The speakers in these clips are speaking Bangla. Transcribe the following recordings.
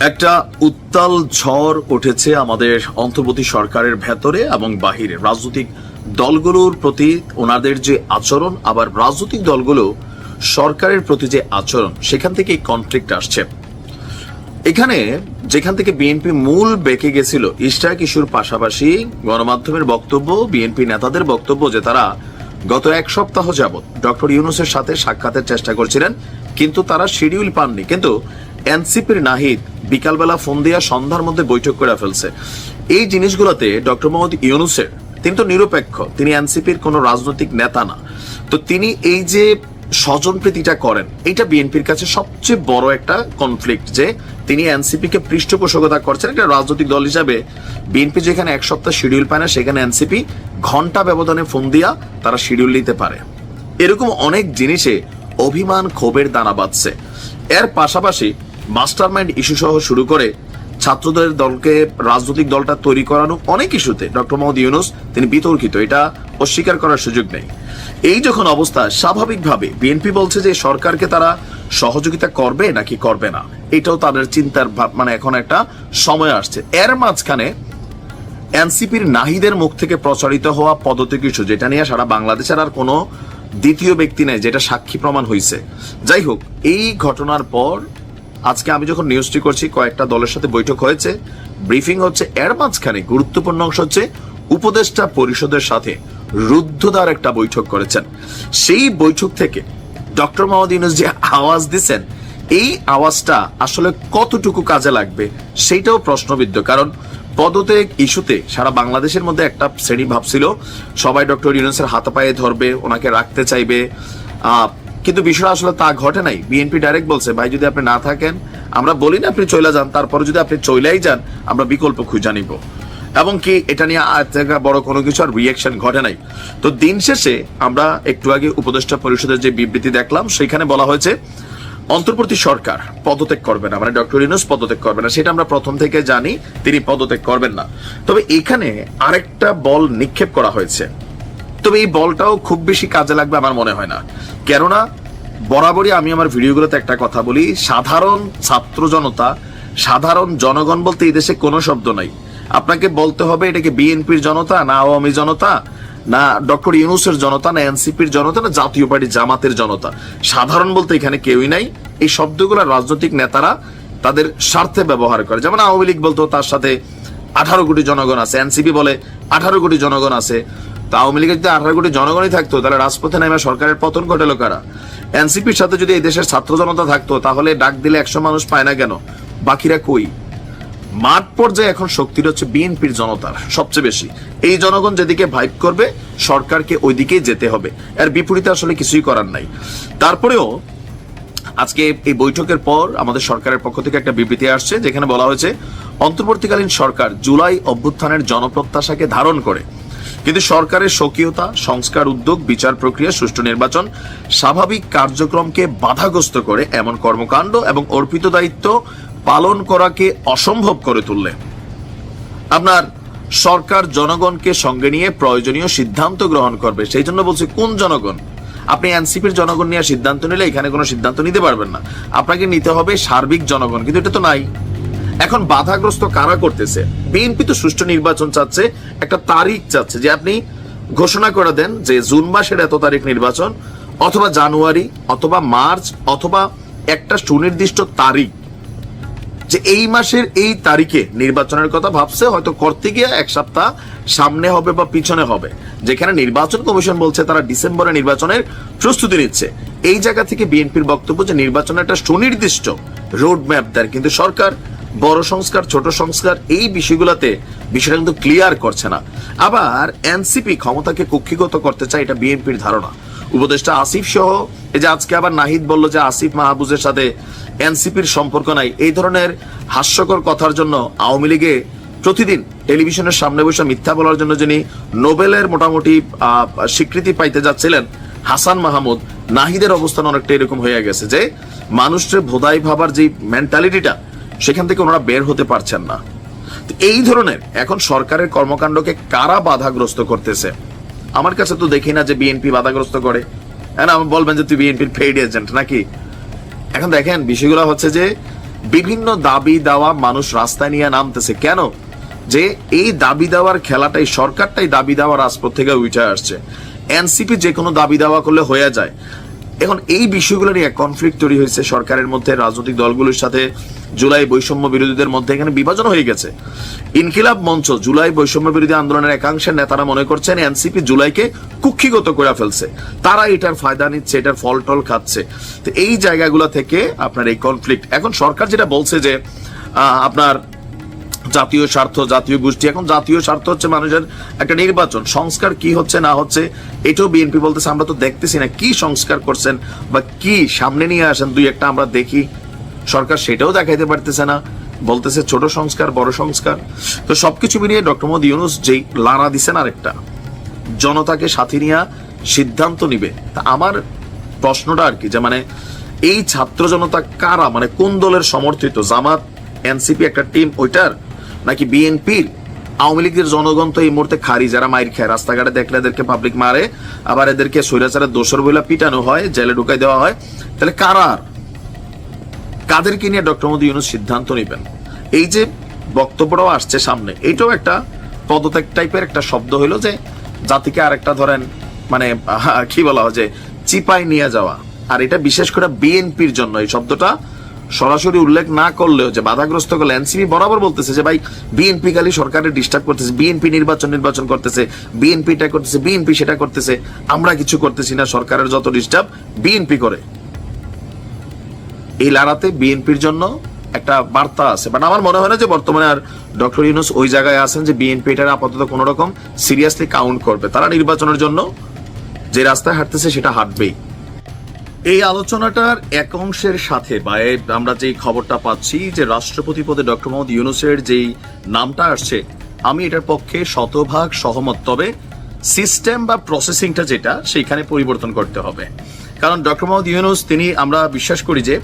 একটা উত্তাল ঝড় উঠেছে আমাদের অন্তর্বর্তী সরকারের ভেতরে এবং বাহিরে। রাজনৈতিক দলগুলোর প্রতি ওনাদের যে আচরণ, আবার রাজনৈতিক দলগুলো সরকারের প্রতি যে আচরণ, সেখান থেকে কনফ্লিক্ট আসছে। এখানে যেখান থেকে বিএনপি মূল বেঁকে গেছিল ইশরাক ইস্যুর পাশাপাশি গণমাধ্যমের বক্তব্য বিএনপি নেতাদের বক্তব্য যে তারা গত এক সপ্তাহ যাবৎ ডক্টর ইউনুসের সাথে সাক্ষাতের চেষ্টা করছিলেন, কিন্তু তারা শিডিউল পাননি। কিন্তু এনসিপির নাহিদ বিকালবেলা ফোন দিয়া সন্ধ্যার মধ্যে বৈঠক করে ফেলছে। এই জিনিসগুলোতে ডক্টর মোহাম্মদ ইউনুসের তিনি তো নিরপেক্ষ, তিনি এনসিপির কোনো রাজনৈতিক নেতা না। তো তিনি এই যে স্বজন প্রীতিটা করেন এটা বিএনপির কাছে সবচেয়ে বড় একটা কনফ্লিক্ট যে তিনি এনসিপি কে পৃষ্ঠপোষকতা করছেন একটা রাজনৈতিক দল হিসাবে। বিএনপি যেখানে এক সপ্তাহ শিডিউল পায় না, সেখানে এনসিপি ঘণ্টা ব্যবধানে ফোন দিয়া তারা শিডিউল নিতে পারে। এরকম অনেক জিনিসে অভিমান ক্ষোভের দানা বাঁধছে। এর পাশাপাশি মাস্টারমাইন্ড ইস্যু সহ শুরু করে ছাত্রদের দলকে রাজনৈতিক দলটা তৈরি করানো অনেক ইস্যুতে ডক্টর মোহাম্মদ ইউনুস, তিনি বিতর্কিত। এটা অস্বীকার করার সুযোগ নেই। এই যখন অবস্থা, স্বাভাবিকভাবে বিএনপি বলছে যে সরকারকে তারা সহযোগিতা করবে নাকি করবে না, এটাও তাদের চিন্তার মানে এখন একটা সময় আসছে। এর মাঝখানে এনসিপির নাহিদের মুখ থেকে প্রচারিত হওয়া পদত্যাগ ইস্যু, যেটা নিয়ে সারা বাংলাদেশের আর কোনো দ্বিতীয় ব্যক্তি নেই, যেটা সাক্ষী প্রমাণ হয়েছে যাই হোক, এই ঘটনার পর আজকে আমি যখন নিউজটি করছি, কয়েকটা দলের সাথে বৈঠক হয়েছে। ব্রিফিং হচ্ছে, এর মাঝখানে গুরুত্বপূর্ণ অংশ হচ্ছে, উপদেষ্টা পরিষদের সাথে রুদ্ধদার একটা বৈঠক করেছেন। সেই বৈঠক থেকে ডক্টর মোহাম্মদ ইউনুস যে আওয়াজ দিচ্ছেন এই আওয়াজটা আসলে কতটুকু কাজে লাগবে সেইটাও প্রশ্নবিদ্ধ। কারণ পদত্যাগ ইস্যুতে সারা বাংলাদেশের মধ্যে একটা শ্রেণি ভাবছিল সবাই ডক্টর ইউনুসের হাতে পায়ে ধরবে, ওনাকে রাখতে চাইবে। কিন্তু বিষয়টা আসলে তা ঘটে নাই। বিএনপি ডাইরেক্ট বলছে, ভাই, যদি আপনি না থাকেন, আমরা বলি না আপনি চলে যান, তারপরে যদি আপনি চলেই যান, আমরা বিকল্প খুঁজে নিব। এবং কি এটা নিয়ে বড় কোনো কিছু আর রিয়াকশন ঘটে নাই। তো দিন শেষে আমরা একটু আগে উপদেষ্টা পরিষদের যে বিবৃতি দেখলাম, সেখানে বলা হয়েছে, অন্তর্বর্তী সরকার পদত্যাগ করবে না। মানে ডক্টর ইউনুস পদত্যাগ করবে না। সেটা আমরা প্রথম থেকে জানি, তিনি পদত্যাগ করবেন না। তবে এখানে আরেকটা বল নিক্ষেপ করা হয়েছে। তবে এই বলটাও খুব বেশি কাজে লাগবে আমার মনে হয় না। কেননা বরাবরই আমি আমার ভিডিওগুলোতে একটা কথা বলি, সাধারণ ছাত্র জনতা, সাধারণ জনগণ বলতে এই দেশে কোনো শব্দ নাই। আপনাকে বলতে হবে এটাকে বিএনপির জনতা, না আওয়ামী জনতা, না ডক্টর ইউনুসের জনতা, না এনসিপির জনতা, না জাতীয় পার্টি জামাতের জনতা। সাধারণ বলতে এখানে কেউই নাই। এই শব্দগুলো রাজনৈতিক নেতারা তাদের স্বার্থে ব্যবহার করে। যেমন আওয়ামী লীগ বলতো, তার সাথে আঠারো কোটি জনগণ আছে। এনসিপি বলে আঠারো কোটি জনগণ আছে। তা আওয়ামী লীগের যদি আঠারো কোটি জনগণই থাকতো, তাহলে রাজপথে নেমে সরকারের পতন ঘটেল কারা? এনসিপির সাথে যদি এই দেশের ছাত্র জনতা থাকতো, তাহলে ডাক দিলে একশো মানুষ পায় না কেন? বাকিরা কই? মাঠ পর্যায়ে এখন শক্তিটা হচ্ছে বিএনপির জনতার, সবচেয়ে বেশি। এই জনগণ যেদিকে ভাইব করবে, সরকারকে ওইদিকেই যেতে হবে। এর বিপরীতে আসলে কিছুই করার নাই। তারপরেও আজকে এই বৈঠকের পর আমাদের সরকারের পক্ষ থেকে একটা বিবৃতি আসছে, যেখানে বলা হয়েছে, অন্তর্বর্তীকালীন সরকার জুলাই অভ্যুত্থানের জনপ্রত্যাশাকে ধারণ করে কিন্তু সরকারের স্বকীয়তা, সংস্কার উদ্যোগ, বিচার প্রক্রিয়া, সুষ্ঠু নির্বাচন স্বাভাবিক কার্যক্রমকে বাধাগ্রস্ত করে এমন কর্মকাণ্ড এবং অর্পিত দায়িত্ব পালন করাকে অসম্ভব করে তুললে। আপনার সরকার জনগণকে সঙ্গে নিয়ে প্রয়োজনীয় সিদ্ধান্ত গ্রহণ করবে। সেই জন্য বলছি, কোন জনগণ? আপনি এনসিপির জনগণ নিয়ে সিদ্ধান্ত নিলে এখানে কোনো সিদ্ধান্ত নিতে পারবেন না। আপনাকে নিতে হবে সার্বিক জনগণ, কিন্তু এটা তো নাই। এখন বাধাগ্রস্ত কারা করতেছে? বিএনপি তো সুষ্ঠু নির্বাচন চাচ্ছে, একটা তারিখ চাচ্ছে যে আপনি ঘোষণা করে দেন যে জুন মাসের এত তারিখ নির্বাচন, অথবা জানুয়ারি, অথবা মার্চ, অথবা একটা সুনির্দিষ্ট তারিখ। যে এই মাসের এই তারিখে নির্বাচনের কথা ভাবছে, হয়তো করতে গিয়ে এক সপ্তাহ সামনে হবে বা পিছনে হবে। যেখানে নির্বাচন কমিশন বলছে তারা ডিসেম্বরে নির্বাচনের প্রস্তুতি নিচ্ছে। এই জায়গা থেকে বিএনপির বক্তব্য যে নির্বাচনের একটা সুনির্দিষ্ট রোড ম্যাপ দেয়, কিন্তু সরকার বড় সংস্কার, ছোট সংস্কার, এই বিষয়গুলোতে বিষয়টা কিন্তু ক্লিয়ার করছে না। আবার এনসিপি ক্ষমতাকে কক্ষিগত করতে চায় এটা বিএনপির ধারণা। উপদেষ্টা আসিফ সহ, এই যে আজকে আবার নাহিদ বলল যে আসিফ মাহবুজের সাথে এনসিপির সম্পর্ক নাই, এই ধরনের হাস্যকর কথার জন্য আওয়ামী লীগে প্রতিদিন টেলিভিশনের সামনে বসে মিথ্যা বলার জন্য যিনি নোবেলের মোটামুটি স্বীকৃতি পাইতে যাচ্ছিলেন, হাসান মাহমুদ, নাহিদের অবস্থান অনেকটা এরকম হয়ে গেছে যে মানুষের ভোদাই ভাবার যে মেন্টালিটিটা সেখান থেকে ওনারা বের হতে পারছেন না। এই ধরনের এখন সরকারের কর্মকাণ্ডকে কারা বাধাগ্রস্ত করতেছে? আমার কাছে তো দেখি না যে বিএনপি বাধাগ্রস্ত করে। হ্যাঁ বলবেন যে তুই বিএনপির পেইড এজেন্ট নাকি? এখন দেখেন, বিষয়গুলো হচ্ছে যে বিভিন্ন দাবি দেওয়া মানুষ রাস্তায় নিয়ে নামতেছে। কেন? যে এই দাবি দেওয়ার খেলাটাই, সরকারটাই দাবি দেওয়ার রাজপথ থেকে উঠে আসছে। এনসিপি যে কোনো দাবি দেওয়া করলে হয়ে যায়। এখন এই বিষয়গুলো নিয়ে কনফ্লিক্ট তৈরি হয়েছে সরকারের মধ্যে, রাজনৈতিক দলগুলোর সাথে জুলাই বৈষম্য বিরোধীদের মধ্যে এখানে বিভাজন হয়ে গেছে। ইনকিলাব মঞ্চ জুলাই বৈষম্য বিরোধী আন্দোলনের একাংশের নেতারা মনে করছেন এনসিপি জুলাইকে কুক্ষিগত করে ফেলছে। তারা এটার ফায়দা নিচ্ছে, এটার ফল টল খাচ্ছে। তো এই জায়গাগুলো থেকে আপনার এই কনফ্লিক্ট এখন সরকার যেটা বলছে যে আপনার জাতীয় স্বার্থ, জাতীয় গোষ্ঠী। এখন জাতীয় স্বার্থ হচ্ছে মানুষের একটা নির্বাচন। সংস্কার কি হচ্ছে না হচ্ছে, এটাও বিএনপি বলতেছে, আমরা তো দেখতেছি না কি সংস্কার করছেন বা কি সামনে নিয়ে আসেন। দুই একটা আমরা দেখি। সরকার সেটাও দেখাইতে পারতেছে না। বলতেছে ছোট সংস্কার, বড় সংস্কার। তো সবকিছু মিলিয়ে ডক্টর মোহাম্মদ ইউনুস যেই লাড়া দিছেন আরেকটা। জনতাকে সাথে নিয়ে সিদ্ধান্ত নিবে। তা আমার প্রশ্নটা আর কি, যে মানে এই ছাত্র জনতা কারা? মানে কোন দলের সমর্থিত? জামাত এনসিপি একটা টিম, ওইটার? নাকি বিএনপির? আওয়ামী লীগের জনগণ তো এই মুহূর্তে খারি যারা মাইর খায়। রাস্তাঘাটে দেখলে এদেরকে পাবলিক মারে, আবার এদেরকে স্বৈরাচারের দোষর বইলা পিটানো হয়, জেলে ঢুকাই দেওয়া হয়। তাহলে কারা আর? কাদেরকে নিয়ে ডক্টর মোদী ইউনুস সিদ্ধান্ত নেবেন? এই যে বক্তব্যটাও আসছে সামনে এটাও একটা পদত্যাগ টাইপের একটা শব্দ হইল যে জাতিকে আরেকটা ধরেন মানে কি বলা হয় যে চিপাই নিয়ে যাওয়া। আর এটা বিশেষ করে বিএনপির জন্য এই শব্দটা সরাসরি উল্লেখ না করলেও যে বাধাগ্রস্ত করলে এনসিপি, বরাবর বলতেছে যে ভাই বিএনপি খালি সরকারের ডিস্টার্ব করতেছে বিএনপি নির্বাচন নির্বাচন করতেছে বিএনপি এটা করতেছে বিএনপি সেটা করতেছে, আমরা কিছু করতেছি না, সরকারের যত ডিস্টার্ব বিএনপি করে। এই লড়াতে বিএনপির জন্য একটা বার্তা আছে। বাট আমার মনে হয় না যে বর্তমানে আর ডক্টর ইউনুস ওই জায়গায় আছেন যে বিএনপি এটা আপাতত কোনো রকম সিরিয়াসলি কাউন্ট করবে। তারা নির্বাচনের জন্য যে রাস্তায় হাঁটতেছে সেটা হাঁটবেই। এই আলোচনাটার এক অংশের সাথে বা আমরা যেই খবরটা পাচ্ছি যে রাষ্ট্রপতি পদে ডক্টর মোহাম্মদ ইউনুসের যেই নামটা আসছে, আমি এটার পক্ষে শতভাগ সহমত। তবে সিস্টেম বা প্রসেসিংটা যেটা, সেইখানে পরিবর্তন করতে হবে। কারণ ডক্টর মোহাম্মদ ইউনুস, তিনি, আমরা বিশ্বাস করি যে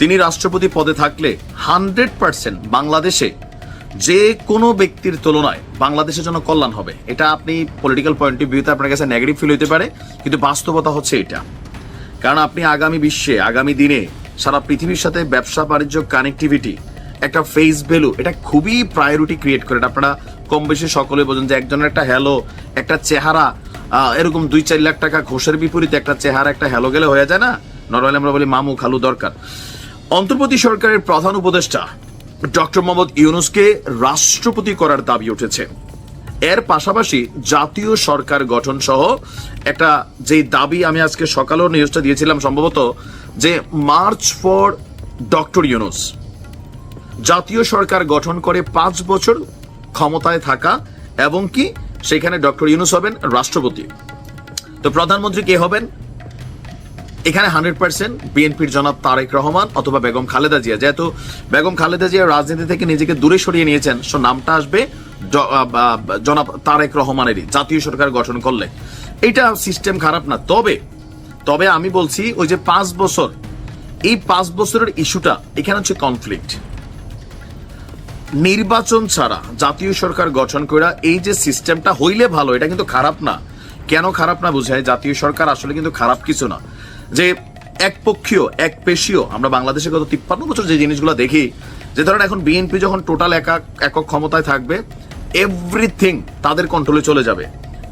তিনি রাষ্ট্রপতি পদে থাকলে হান্ড্রেড পার্সেন্ট বাংলাদেশে যে কোনো ব্যক্তির তুলনায় বাংলাদেশের জন্য কল্যাণ হবে। এটা আপনি পলিটিক্যাল পয়েন্ট অফ ভিউতে আপনার কাছে নেগেটিভ ফিল হতে পারে, কিন্তু বাস্তবতা হচ্ছে এটা। কারণ আপনি আগামী বিশ্বে, আগামী দিনে সারা পৃথিবীর সাথে ব্যবসা, বাণিজ্য কানেক্টিভিটি একটা ফেস ভ্যালু এটা খুবই প্রায়োরিটি ক্রিয়েট করে। আপনারা কম বেশি সকলে বোঝেন যে একজনের একটা হ্যালো একটা চেহারা এরকম দুই চার লাখ টাকা ঘোষের বিপরীতে একটা চেহারা, একটা হ্যালো গেলে হয়ে যায় না? নর্মালি আমরা বলি মামু খালু দরকার। অন্তর্বর্তী সরকারের প্রধান উপদেষ্টা ডক্টর মোহাম্মদ ইউনুসকে রাষ্ট্রপতি করার দাবি উঠেছে। এর পাশাপাশি জাতীয় সরকার গঠন সহ একটা যে দাবি আমি আজকে সকালেও নিউজটা দিয়েছিলাম সম্ভবত যে মার্চ ফর ডক্টর ইউনুস জাতীয় সরকার গঠন করে পাঁচ বছর ক্ষমতায় থাকা এবং কি সেখানে ডক্টর ইউনুস হবেন রাষ্ট্রপতি। তো প্রধানমন্ত্রী কে হবেন? এখানে হান্ড্রেড পার্সেন্ট বিএনপির জনাব তারেক রহমান অথবা বেগম খালেদা জিয়া। যেহেতু বেগম খালেদা জিয়া রাজনীতি থেকে নিজেকে দূরে সরিয়ে নিয়েছেন, সো নামটা আসবে জনাব তারেক রহমানেরই, জাতীয় সরকার গঠন করলে। এটা সিস্টেম খারাপ না। তবে তবে আমি বলছি, ওই যে পাঁচ বছর, এই পাঁচ বছরের ইস্যুটা, এখানে হচ্ছে কনফ্লিক্ট নির্বাচন ছাড়া জাতীয় সরকার গঠন করা এই যে সিস্টেমটা হইলে ভালো, এটা কিন্তু খারাপ না। কেন খারাপ না বোঝায়? জাতীয় সরকার আসলে কিন্তু খারাপ কিছু না। যে একপক্ষীয় এক পেশীয় আমরা বাংলাদেশে গত তিপ্পান্ন বছর যে জিনিসগুলো দেখি, যে ধরেন এখন বিএনপি যখন টোটাল একক একক ক্ষমতায় থাকবে এভরিথিং তাদের কন্ট্রোলে চলে যাবে।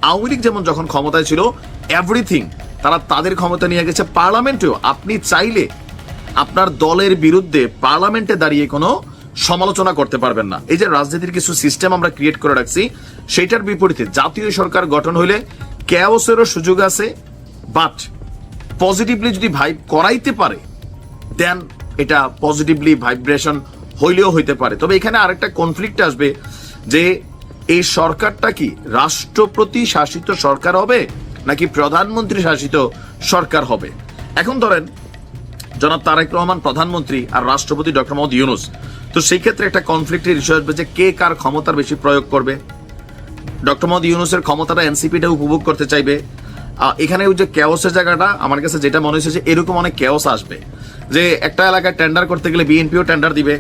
আওয়ামী লীগ যেমন যখন ক্ষমতায় ছিল এভরিথিং তারা তাদের ক্ষমতা নিয়ে গেছে। পার্লামেন্টেও আপনি চাইলে আপনার দলের বিরুদ্ধে পার্লামেন্টে দাঁড়িয়ে কোনো সমালোচনা করতে পারবেন না। এই যে রাজনীতির কিছু সিস্টেম আমরা ক্রিয়েট করে রাখছি সেটার বিপরীতে জাতীয় সরকার গঠন হলে ক্যাওসেরও সুযোগ আছে বাট পজিটিভলি যদি ভাইব করাইতে পারে দেন এটা পজিটিভলি ভাইব্রেশন হইলেও হইতে পারে। তবে এখানে আরেকটা কনফ্লিক্ট আসবে যে, এই সরকারটা কি রাষ্ট্রপতি শাসিত সরকার হবে, নাকি প্রধানমন্ত্রী শাসিত সরকার হবে? এখন ধরেন, জনাব তারেক রহমান প্রধানমন্ত্রী আর রাষ্ট্রপতি ডক্টর মোহাম্মদ ইউনুস। তো সেই ক্ষেত্রে একটা কনফ্লিক্টের ইস্যু আসবে যে, কে কার ক্ষমতার বেশি প্রয়োগ করবে? ডক্টর মোহাম্মদ ইউনুসের ক্ষমতাটা এনসিপিটা উপভোগ করতে চাইবে। এখানে ওই যে কেওসের জায়গাটা, আমার কাছে যেটা মনে হয়েছে যে এরকম অনেক কেওস আসবে। যে একটা এলাকায় টেন্ডার করতে গেলে বিএনপিও টেন্ডার দিবে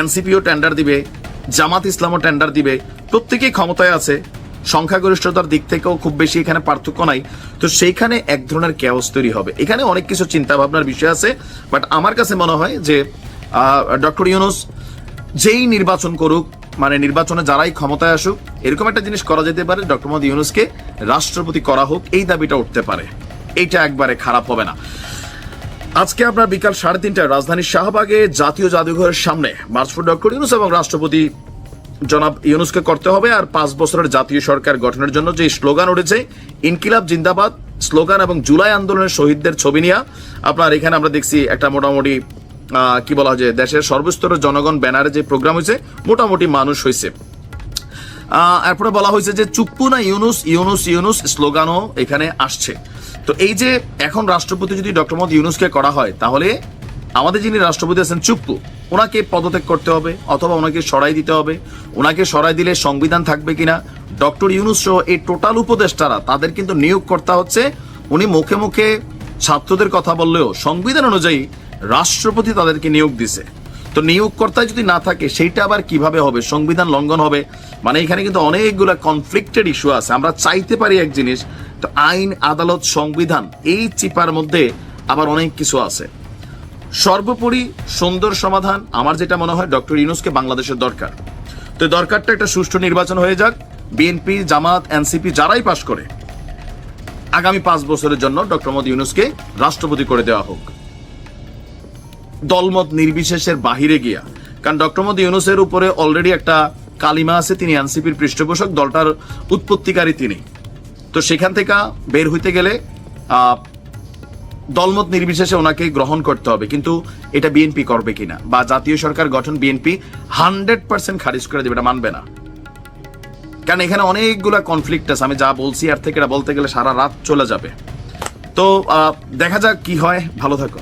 এনসিপিও টেন্ডার দিবে, জামাত ইসলামও টেন্ডার দিবে, প্রত্যেকেই ক্ষমতায় আছে, সংখ্যাগরিষ্ঠতার দিক থেকেও খুব বেশি এখানে পার্থক্য নাই। তো সেইখানে এক ধরনের ক্যাওস তৈরি হবে। এখানে অনেক কিছু চিন্তা ভাবনার বিষয় আছে বাট আমার কাছে মনে হয় যে ডক্টর ইউনুস যেই নির্বাচন করুক মানে নির্বাচনে যারাই ক্ষমতায় আসুক, এরকম একটা জিনিস করা যেতে পারে, ডক্টর মোহাম্মদ ইউনুসকে রাষ্ট্রপতি করা হোক, এই দাবিটা উঠতে পারে। এইটা একবারে খারাপ হবে না। আজকে আপনার বিকাল সাড়ে তিনটায় রাজধানীর শাহবাগে জাতীয় জাদুঘরের সামনে মার্চ ডক্টর ইউনুস এবং রাষ্ট্রপতি জনাব ইউনুসকে করতে হবে, আর পাঁচ বছরের জাতীয় সরকার গঠনের জন্য যে স্লোগান উঠেছে, ইনকিলাব জিন্দাবাদ, স্লোগান এবং জুলাই আন্দোলনের শহীদদের ছবি নিয়ে। আপনার এখানে আমরা দেখছি একটা মোটামুটি কি বলা হয় যে, দেশের সর্বস্তরের জনগণ ব্যানারে যে প্রোগ্রাম হয়েছে, মোটামুটি মানুষ হয়েছে। এরপরে বলা হয়েছে যে চুপ্পু না ইউনুস ইউনুস ইউনুস স্লোগানও এখানে আসছে। তো এই যে, এখন রাষ্ট্রপতি যদি ডক্টর মোহাম্মদ ইউনুসকে করা হয়, তাহলে আমাদের যিনি রাষ্ট্রপতি আছেন চুপ্পু, ওনাকে পদত্যাগ করতে হবে, অথবা ওনাকে সরাই দিতে হবে। ওনাকে সরাই দিলে সংবিধান থাকবে কিনা, ডক্টর ইউনুস সহ এই টোটাল উপদেষ্টারা, তাদের কিন্তু নিয়োগ কর্তা হচ্ছে, উনি মুখে মুখে ছাত্রদের কথা বললেও, সংবিধান অনুযায়ী রাষ্ট্রপতি তাদেরকে নিয়োগ দিছে। তো নিয়োগকর্তায় যদি না থাকে, সেইটা আবার কীভাবে হবে? সংবিধান লঙ্ঘন হবে? মানে এখানে কিন্তু অনেকগুলো কনফ্লিক্টেড ইস্যু আছে। আমরা চাইতে পারি এক জিনিস, তো আইন, আদালত, সংবিধান, এই চিপার মধ্যে আবার অনেক কিছু আছে। সর্বোপরি সুন্দর সমাধান আমার যেটা মনে হয়, ডক্টর ইউনুসকে বাংলাদেশের দরকার। তো দরকারটা একটা সুষ্ঠু নির্বাচন হয়ে যাক। বিএনপি জামাত এনসিপি যারাই পাশ করে, আগামী পাঁচ বছরের জন্য ডক্টর মোদী ইউনুসকে রাষ্ট্রপতি করে দেওয়া হোক। দলমত নির্বিশেষের বাহিরে গিয়া। কারণ ডক্টর মোদী ইউনুসের উপরে অলরেডি একটা কালিমা আছে, তিনি এনসিপির পৃষ্ঠপোষক, দলটার উৎপত্তিকারী তিনি। তো সেখান থেকে বের হইতে গেলে দলমত নির্বিশেষে ওনাকে গ্রহণ করতে হবে। কিন্তু এটা বিএনপি করবে কিনা বা জাতীয় সরকার গঠন বিএনপি হান্ড্রেড পার্সেন্ট খারিজ করে দেবে, এটা মানবে না। কারণ এখানে অনেকগুলা কনফ্লিক্ট আছে, আমি যা বলছি আর থেকে এটা বলতে গেলে সারা রাত চলে যাবে। তো দেখা যাক কি হয়। ভালো থাকো।